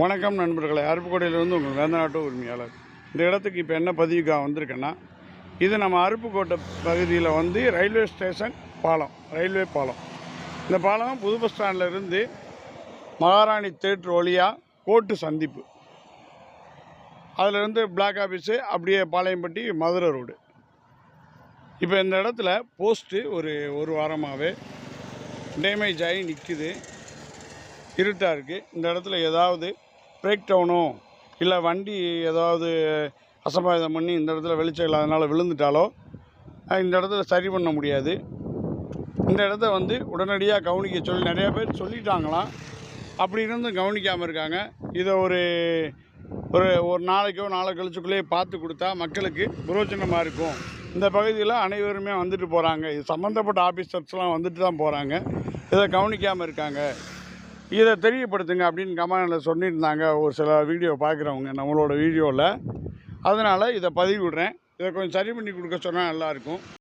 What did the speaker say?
வணக்கம் நண்பர்களே. அருப்புக்கோட்டையிலிருந்து உங்கள் வேந்தநாட்டு உரிமையாளர். இந்த இடத்துக்கு இப்போ என்ன பதிவுக்காக வந்திருக்கேன்னா இது நம்ம அருப்புக்கோட்டை பகுதியில் வந்து ரயில்வே ஸ்டேஷன் பாலம் ரயில்வே பாலம். இந்த பாலம் புது பஸ் ஸ்டாண்ட்ல இருந்து மகாராணி தேட்ரு வழியாக கோட்டு சந்திப்பு. அதிலிருந்து பிளாக் ஆஃபீஸு அப்படியே பாளையம்பட்டி மதுரை ரோடு. இப்போ இந்த இடத்துல போஸ்ட்டு ஒரு ஒரு வாரமாகவே டேமேஜ் ஆகி நிற்குது இருட்டாக இருக்குது இந்த இடத்துல ஏதாவது பிரேக் டவுனோ இல்லை வண்டி ஏதாவது அசம்பாவிதம் பண்ணி இந்த இடத்துல வெளிச்சம் இல்லாதனால விழுந்துட்டாலோ இந்த இடத்துல சரி பண்ண முடியாது. இந்த இடத்த வந்து உடனடியாக கவனிக்க சொல்லி நிறையா பேர் சொல்லிட்டாங்களாம். அப்படி இருந்தும் கவனிக்காமல் இருக்காங்க. இதை ஒரு ஒரு ஒரு நாளைக்கோ நாளை கழிச்சுக்குள்ளேயே பார்த்து கொடுத்தா மக்களுக்கு புரோஜனமாக இருக்கும். இந்த பகுதியில் அனைவருமே வந்துட்டு போகிறாங்க இது சம்மந்தப்பட்ட ஆஃபீஸர்ஸ்லாம் வந்துட்டு தான் போகிறாங்க இதை கவனிக்காமல் இருக்காங்க. இதை தெரியப்படுத்துங்க அப்படின்னு கமெண்டில் சொல்லியிருந்தாங்க ஒரு சில வீடியோ பார்க்குறவங்க நம்மளோட வீடியோவில். அதனால் இதை பதிவிடுறேன். இதை கொஞ்சம் சரி பண்ணி கொடுக்க சொன்னால் நல்லாயிருக்கும்.